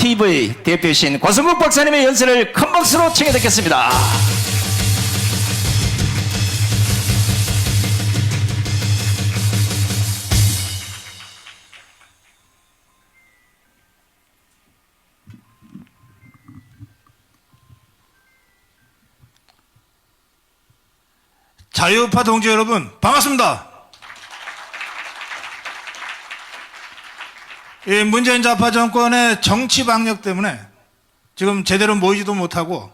TV 대표이신 권성국 박사님의 연설을 큰 박수로 청해 듣겠습니다. 자유우파 동지 여러분 반갑습니다. 이 문재인 좌파 정권의 정치 방역 때문에 지금 제대로 모이지도 못하고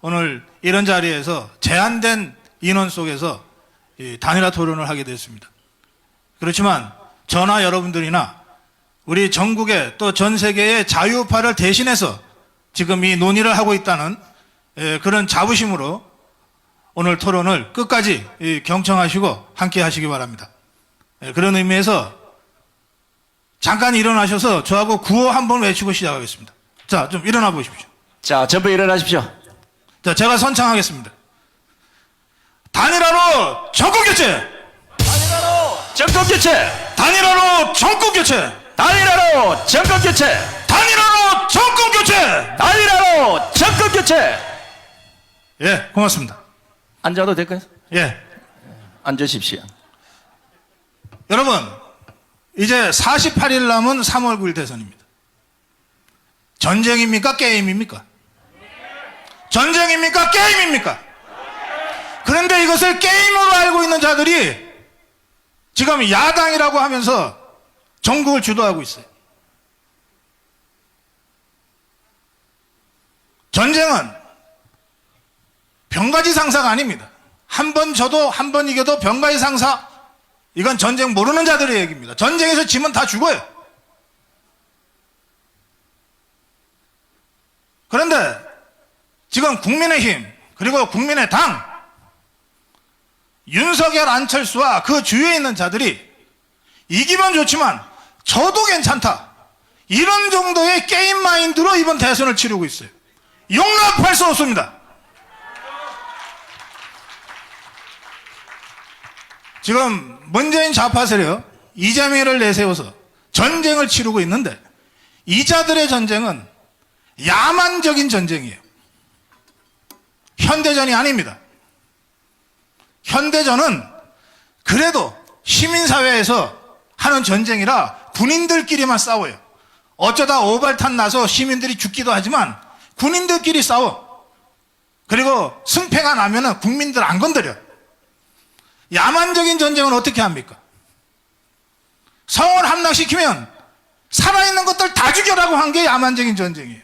오늘 이런 자리에서 제한된 인원 속에서 이 단일화 토론을 하게 됐습니다. 그렇지만 저나 여러분들이나 우리 전국의 또 전 세계의 자유우파를 대신해서 지금 이 논의를 하고 있다는 예, 그런 자부심으로 오늘 토론을 끝까지 이 경청하시고 함께 하시기 바랍니다. 예, 그런 의미에서 잠깐 일어나셔서 저하고 구호 한번 외치고 시작하겠습니다. 자, 좀 일어나 보십시오. 자, 전부 일어나십시오. 자, 제가 선창하겠습니다. 단일화로 정권 교체! 단일화로 정권 교체! 단일화로 정권 교체! 단일화로 정권 교체! 단일화로 정권 교체! 단일화로 정권 교체! 예, 고맙습니다. 앉아도 될까요? 예. 앉으십시오. 여러분, 이제 48일 남은 3월 9일 대선입니다. 전쟁입니까? 게임입니까? 전쟁입니까? 게임입니까? 그런데 이것을 게임으로 알고 있는 자들이 지금 야당이라고 하면서 전국을 주도하고 있어요. 전쟁은 병가지 상사가 아닙니다. 한 번 져도 한 번 이겨도 병가지 상사 이건 전쟁 모르는 자들의 얘기입니다. 전쟁에서 지면 다 죽어요. 그런데 지금 국민의힘 그리고 국민의 당 윤석열 안철수와 그 주위에 있는 자들이 이기면 좋지만 저도 괜찮다. 이런 정도의 게임 마인드로 이번 대선을 치르고 있어요. 용납할 수 없습니다. 지금 문재인 좌파 세력 이재명을 내세워서 전쟁을 치르고 있는데 이자들의 전쟁은 야만적인 전쟁이에요. 현대전이 아닙니다. 현대전은 그래도 시민사회에서 하는 전쟁이라 군인들끼리만 싸워요. 어쩌다 오발탄 나서 시민들이 죽기도 하지만 군인들끼리 싸워. 그리고 승패가 나면은 국민들 안 건드려. 야만적인 전쟁은 어떻게 합니까? 성을 함락시키면 살아있는 것들 다 죽여라고 한 게 야만적인 전쟁이에요.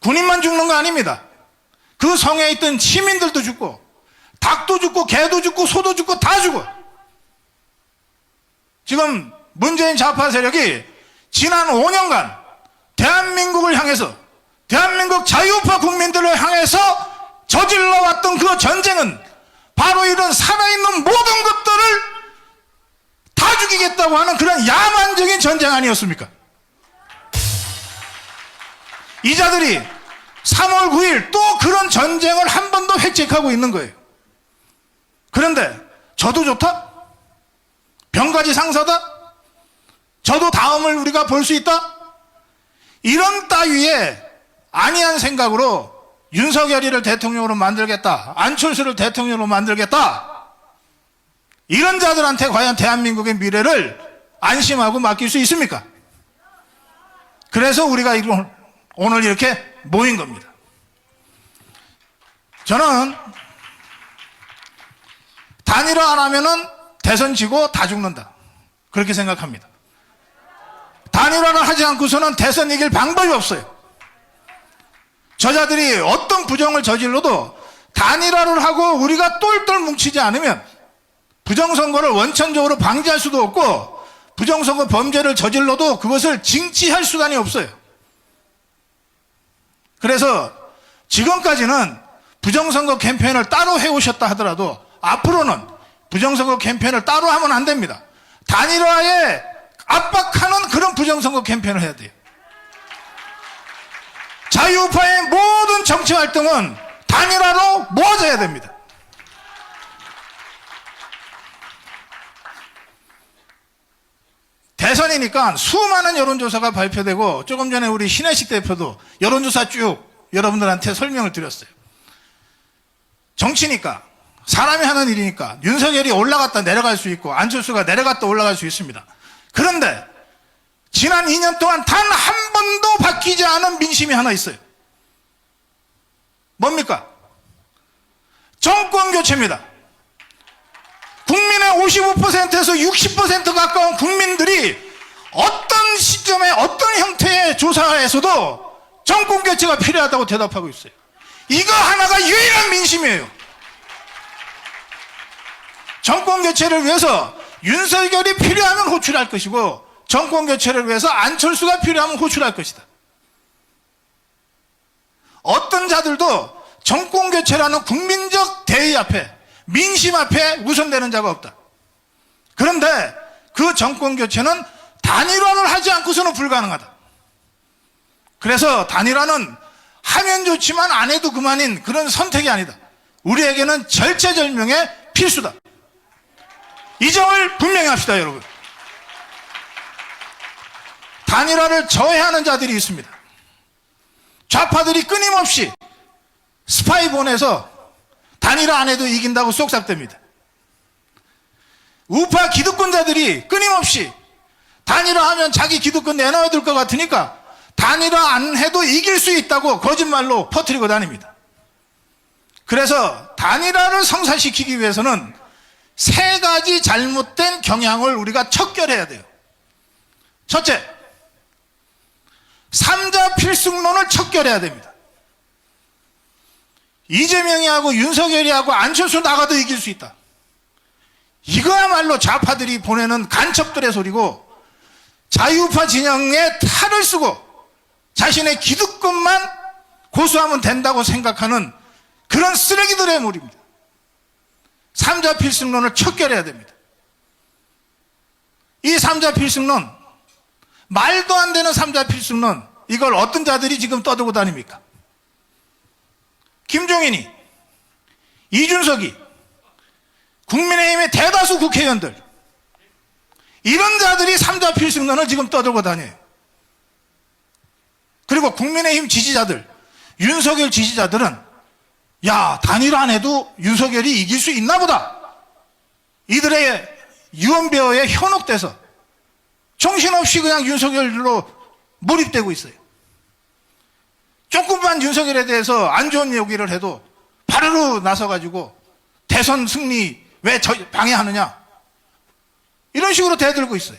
군인만 죽는 거 아닙니다. 그 성에 있던 시민들도 죽고, 닭도 죽고, 개도 죽고, 소도 죽고, 다 죽어. 지금 문재인 좌파 세력이 지난 5년간 대한민국을 향해서, 대한민국 자유파 국민들을 향해서 저질러왔던 그 전쟁은 바로 이런 살아있는 모든 것들을 다 죽이겠다고 하는 그런 야만적인 전쟁 아니었습니까? 이 자들이 3월 9일 또 그런 전쟁을 한 번 더 획책하고 있는 거예요. 그런데 저도 좋다? 병가지 상사다? 저도 다음을 우리가 볼 수 있다? 이런 따위의 아니한 생각으로 윤석열이를 대통령으로 만들겠다. 안철수를 대통령으로 만들겠다. 이런 자들한테 과연 대한민국의 미래를 안심하고 맡길 수 있습니까? 그래서 우리가 오늘 이렇게 모인 겁니다. 저는 단일화 안 하면은 대선 지고 다 죽는다. 그렇게 생각합니다. 단일화를 하지 않고서는 대선 이길 방법이 없어요. 저자들이 어떤 부정을 저질러도 단일화를 하고 우리가 똘똘 뭉치지 않으면 부정선거를 원천적으로 방지할 수도 없고 부정선거 범죄를 저질러도 그것을 징치할 수단이 없어요. 그래서 지금까지는 부정선거 캠페인을 따로 해오셨다 하더라도 앞으로는 부정선거 캠페인을 따로 하면 안 됩니다. 단일화에 압박하는 그런 부정선거 캠페인을 해야 돼요. 자유우파의 모든 정치 활동은 단일화로 모아져야 됩니다. 대선 대선이니까 수많은 여론조사가 발표되고 조금 전에 우리 신혜식 대표도 여론조사 쭉 여러분들한테 설명을 드렸어요. 정치니까 사람이 하는 일이니까 윤석열이 올라갔다 내려갈 수 있고 안철수가 내려갔다 올라갈 수 있습니다. 그런데 지난 2년 동안 단 한 번도 바뀌지 않은 민심이 하나 있어요. 뭡니까? 정권 교체입니다. 국민의 55%에서 60% 가까운 국민들이 어떤 시점에 어떤 형태의 조사에서도 정권 교체가 필요하다고 대답하고 있어요. 이거 하나가 유일한 민심이에요. 정권 교체를 위해서 윤석열이 필요하면 호출할 것이고 정권 교체를 위해서 안철수가 필요하면 호출할 것이다. 어떤 자들도 정권 교체라는 국민적 대의 앞에 민심 앞에 우선되는 자가 없다. 그런데 그 정권 교체는 단일화를 하지 않고서는 불가능하다. 그래서 단일화는 하면 좋지만 안 해도 그만인 그런 선택이 아니다. 우리에게는 절체절명의 필수다. 이 점을 분명히 합시다, 여러분. 단일화를 저해하는 자들이 있습니다. 좌파들이 끊임없이 스파이 보내서 단일화 안 해도 이긴다고 쏙삭댑니다. 우파 기득권자들이 끊임없이 단일화하면 자기 기득권 내놔야 될 것 같으니까 단일화 안 해도 이길 수 있다고 거짓말로 퍼뜨리고 다닙니다. 그래서 단일화를 성사시키기 위해서는 세 가지 잘못된 경향을 우리가 척결해야 돼요. 첫째, 삼자 필승론을 척결해야 됩니다. 이재명이 하고 윤석열이 하고 안철수 나가도 이길 수 있다. 이거야말로 좌파들이 보내는 간첩들의 소리고 자유파 진영에 탈을 쓰고 자신의 기득권만 고수하면 된다고 생각하는 그런 쓰레기들의 무리입니다. 삼자 필승론을 척결해야 됩니다. 이 삼자 필승론, 말도 안 되는 삼자 필승론, 이걸 어떤 자들이 지금 떠들고 다닙니까? 김종인이, 이준석이, 국민의힘의 대다수 국회의원들, 이런 자들이 삼자 필승론을 지금 떠들고 다녀요. 그리고 국민의힘 지지자들, 윤석열 지지자들은 야, 단일 안 해도 윤석열이 이길 수 있나 보다. 이들의 유언배어에 현혹돼서 정신없이 그냥 윤석열로 몰입되고 있어요. 조금만 윤석열에 대해서 안 좋은 얘기를 해도 바로 나서가지고 대선 승리 왜 저- 방해하느냐. 이런 식으로 대들고 있어요.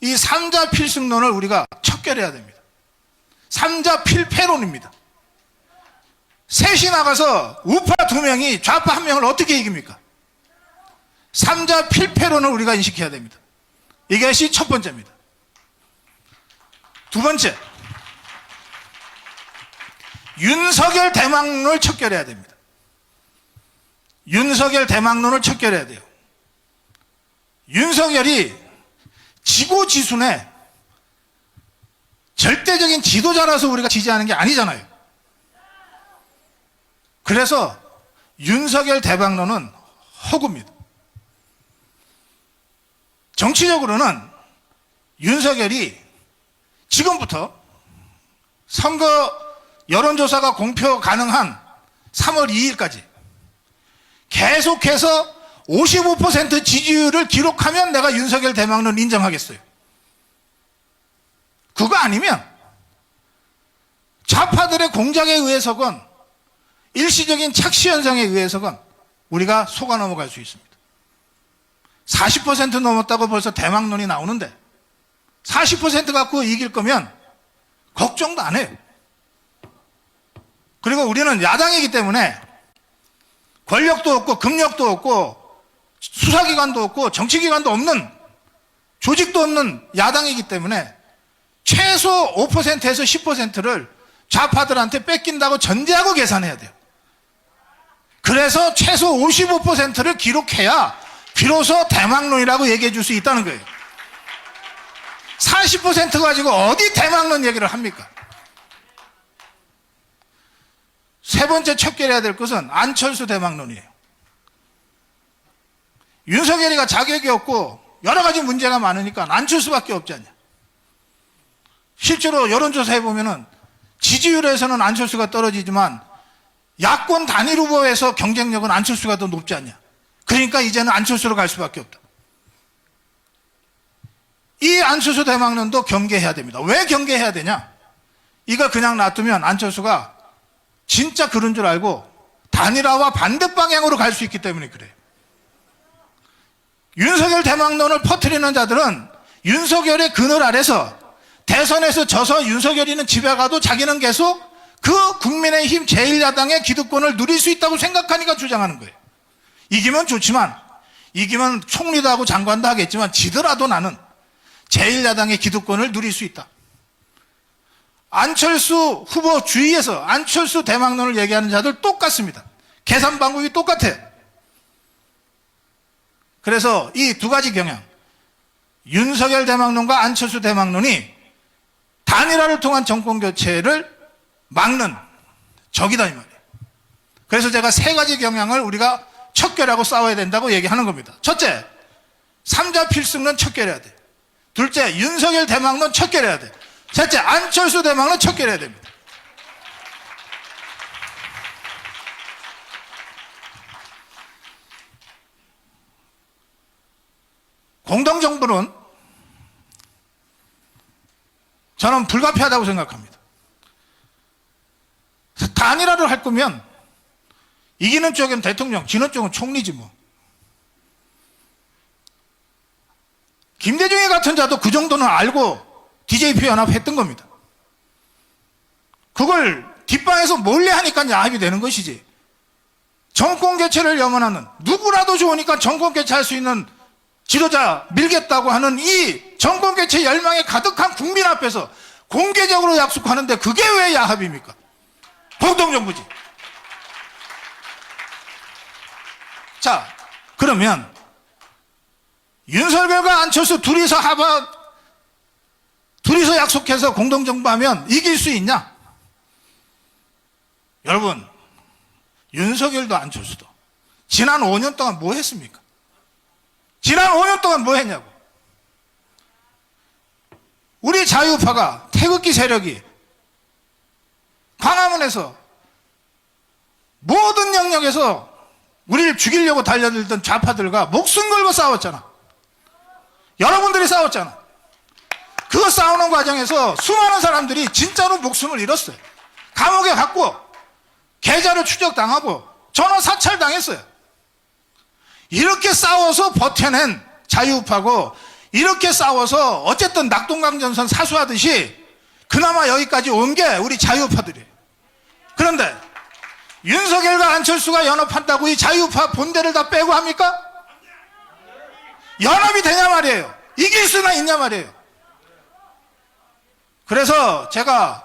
이 삼자 필승론을 우리가 척결해야 됩니다. 삼자 필패론입니다. 셋이 나가서 우파 두 명이 좌파 한 명을 어떻게 이깁니까? 삼자 필패론을 우리가 인식해야 됩니다. 이것이 첫 번째입니다. 두 번째, 윤석열 대망론을 척결해야 됩니다. 윤석열 대망론을 척결해야 돼요. 윤석열이 지고지순에 절대적인 지도자라서 우리가 지지하는 게 아니잖아요. 그래서 윤석열 대박론은 허구입니다. 정치적으로는 윤석열이 지금부터 선거 여론조사가 공표 가능한 3월 2일까지 계속해서 55% 지지율을 기록하면 내가 윤석열 대망론 인정하겠어요. 그거 아니면 좌파들의 공작에 의해서건 일시적인 착시 현상에 의해서건 우리가 속아 넘어갈 수 있습니다. 40% 넘었다고 벌써 대망론이 나오는데 40% 갖고 이길 거면 걱정도 안 해요. 그리고 우리는 야당이기 때문에 권력도 없고 금력도 없고 수사기관도 없고 정치기관도 없는 조직도 없는 야당이기 때문에 최소 5%에서 10%를 좌파들한테 뺏긴다고 전제하고 계산해야 돼요. 그래서 최소 55%를 기록해야 비로소 대망론이라고 얘기해 줄 수 있다는 거예요. 40% 가지고 어디 대망론 얘기를 합니까? 세 번째 척결해야 될 것은 안철수 대망론이에요. 윤석열이가 자격이 없고 여러 가지 문제가 많으니까 안철수밖에 없지 않냐. 실제로 여론조사 해 보면은 지지율에서는 안철수가 떨어지지만 야권 단일 후보에서 경쟁력은 안철수가 더 높지 않냐. 그러니까 이제는 안철수로 갈 수밖에 없다. 이 안철수 대망론도 경계해야 됩니다. 왜 경계해야 되냐? 이거 그냥 놔두면 안철수가 진짜 그런 줄 알고 단일화와 반대 방향으로 갈 수 있기 때문에 그래요. 윤석열 대망론을 퍼뜨리는 자들은 윤석열의 그늘 아래서 대선에서 져서 윤석열이는 집에 가도 자기는 계속 그 국민의힘 제1야당의 기득권을 누릴 수 있다고 생각하니까 주장하는 거예요. 이기면 좋지만 이기면 총리도 하고 장관도 하겠지만 지더라도 나는 제1야당의 기득권을 누릴 수 있다. 안철수 후보 주위에서 안철수 대망론을 얘기하는 자들 똑같습니다. 계산 방법이 똑같아요. 그래서 이 두 가지 경향, 윤석열 대망론과 안철수 대망론이 단일화를 통한 정권 교체를 막는 적이다 이 말이에요. 그래서 제가 세 가지 경향을 우리가 척결하고 싸워야 된다고 얘기하는 겁니다. 첫째, 삼자 필승론 척결해야 돼. 둘째, 윤석열 대망론 척결해야 돼. 셋째, 안철수 대망론 척결해야 됩니다. 공동정부는 저는 불가피하다고 생각합니다. 단일화를 할 거면 이기는 쪽은 대통령, 지는 쪽은 총리지 뭐. 김대중이 같은 자도 그 정도는 알고 DJP 연합 했던 겁니다. 그걸 뒷방에서 몰래 하니까 야합이 되는 것이지. 정권 교체를 염원하는 누구라도 좋으니까 정권 교체할 수 있는 지도자 밀겠다고 하는 이 정권 교체 열망에 가득한 국민 앞에서 공개적으로 약속하는데 그게 왜 야합입니까? 공동정부지. 자, 그러면 윤석열과 안철수 둘이서 합하, 둘이서 약속해서 공동정부하면 이길 수 있냐? 여러분, 윤석열도 안철수도 지난 5년 동안 뭐 했습니까? 지난 5년 동안 뭐 했냐고. 우리 자유파가 태극기 세력이 광화문에서 모든 영역에서 우리를 죽이려고 달려들던 좌파들과 목숨 걸고 싸웠잖아. 여러분들이 싸웠잖아. 그 싸우는 과정에서 수많은 사람들이 진짜로 목숨을 잃었어요. 감옥에 갔고, 계좌를 추적당하고, 전원 사찰당했어요. 이렇게 싸워서 버텨낸 자유파고, 이렇게 싸워서 어쨌든 낙동강전선 사수하듯이 그나마 여기까지 온 게 우리 자유파들이에요. 그런데 윤석열과 안철수가 연합한다고 이 자유파 본대를 다 빼고 합니까? 연합이 되냐 말이에요. 이길 수나 있냐 말이에요. 그래서 제가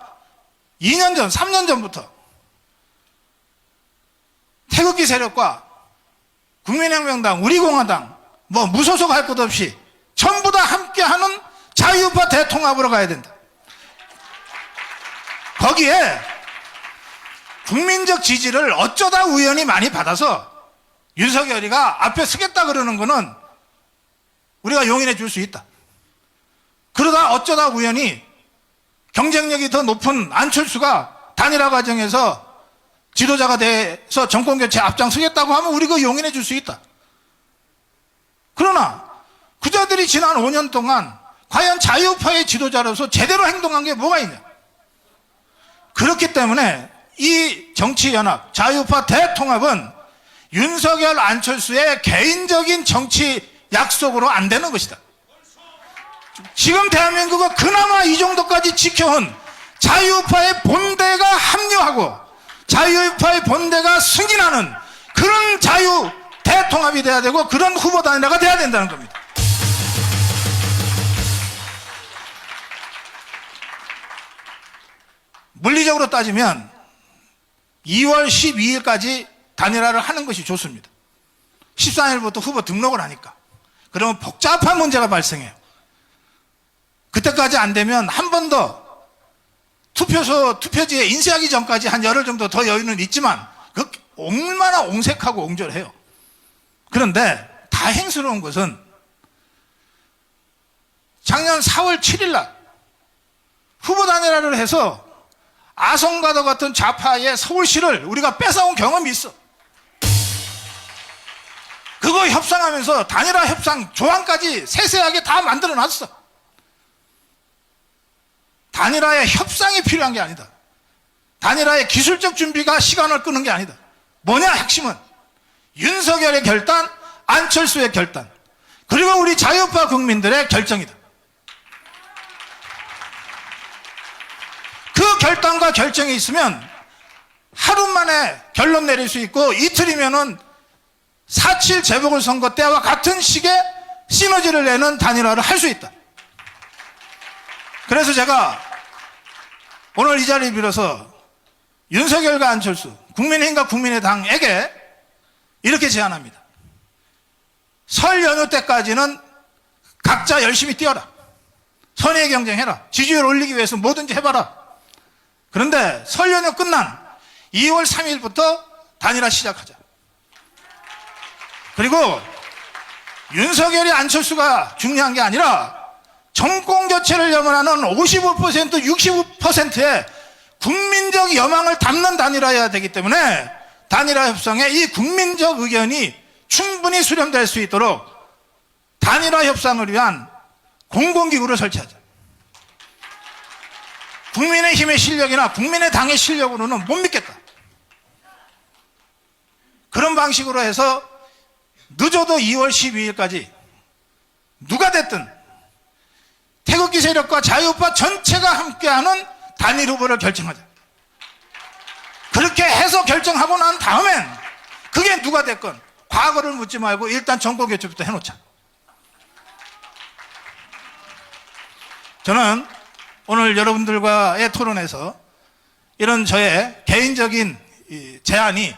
2년 전, 3년 전부터 태극기 세력과 국민혁명당, 우리공화당, 뭐 무소속 할 것 없이 전부 다 함께하는 자유파 대통합으로 가야 된다. 거기에 국민적 지지를 어쩌다 우연히 많이 받아서 윤석열이가 앞에 서겠다 그러는 거는 우리가 용인해 줄 수 있다. 그러다 어쩌다 우연히 경쟁력이 더 높은 안철수가 단일화 과정에서 지도자가 돼서 정권 교체 앞장서겠다고 하면 우리가 용인해 줄 수 있다. 그러나 그자들이 지난 5년 동안 과연 자유파의 지도자로서 제대로 행동한 게 뭐가 있냐? 그렇기 때문에 이 정치연합, 자유파 대통합은 윤석열, 안철수의 개인적인 정치 약속으로 안 되는 것이다. 지금 대한민국은 그나마 이 정도까지 지켜온 자유파의 본대가 합류하고 자유파의 본대가 승인하는 그런 자유 대통합이 돼야 되고 그런 후보 단일화가 돼야 된다는 겁니다. 물리적으로 따지면 2월 12일까지 단일화를 하는 것이 좋습니다. 13일부터 후보 등록을 하니까. 그러면 복잡한 문제가 발생해요. 그때까지 안 되면 한 번 더 투표소, 투표지에 인쇄하기 전까지 한 열흘 정도 더 여유는 있지만, 그 얼마나 옹색하고 옹졸해요. 그런데 다행스러운 것은 작년 4월 7일 날 후보 단일화를 해서 아성과도 같은 좌파의 서울시를 우리가 뺏어온 경험이 있어. 그거 협상하면서 단일화 협상 조항까지 세세하게 다 만들어 놨어. 단일화의 협상이 필요한 게 아니다. 단일화의 기술적 준비가 시간을 끄는 게 아니다. 뭐냐 핵심은 윤석열의 결단, 안철수의 결단, 그리고 우리 자유파 국민들의 결정이다. 그 결단과 결정이 있으면 하루 만에 결론 내릴 수 있고 이틀이면은 4.7 재보궐선거 때와 같은 식의 시너지를 내는 단일화를 할 수 있다. 그래서 제가 오늘 이 자리를 빌어서 윤석열과 안철수, 국민의힘과 국민의당에게 이렇게 제안합니다. 설 연휴 때까지는 각자 열심히 뛰어라. 선의 경쟁해라. 지지율 올리기 위해서 뭐든지 해봐라. 그런데 설 연휴 끝난 2월 3일부터 단일화 시작하자. 그리고 윤석열이 안철수가 중요한 게 아니라 정권 교체를 염원하는 55% 65%의 국민적 여망을 담는 단일화여야 되기 때문에 단일화 협상에 이 국민적 의견이 충분히 수렴될 수 있도록 단일화 협상을 위한 공공기구를 설치하자. 국민의힘의 실력이나 국민의당의 실력으로는 못 믿겠다. 그런 방식으로 해서 늦어도 2월 12일까지 누가 됐든 태극기 세력과 자유파 전체가 함께하는 단일 후보를 결정하자. 그렇게 해서 결정하고 난 다음엔 그게 누가 됐건 과거를 묻지 말고 일단 정권 교체부터 해놓자. 저는 오늘 여러분들과의 토론에서 이런 저의 개인적인 이 제안이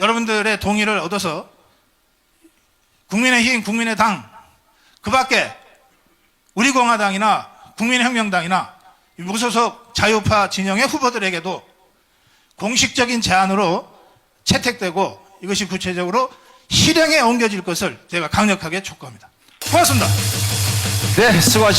여러분들의 동의를 얻어서 국민의힘, 국민의당, 그 밖에 우리공화당이나 국민혁명당이나 무소속 자유파 진영의 후보들에게도 공식적인 제안으로 채택되고 이것이 구체적으로 실행에 옮겨질 것을 제가 강력하게 촉구합니다. 고맙습니다. 네, 수고하셨습니다.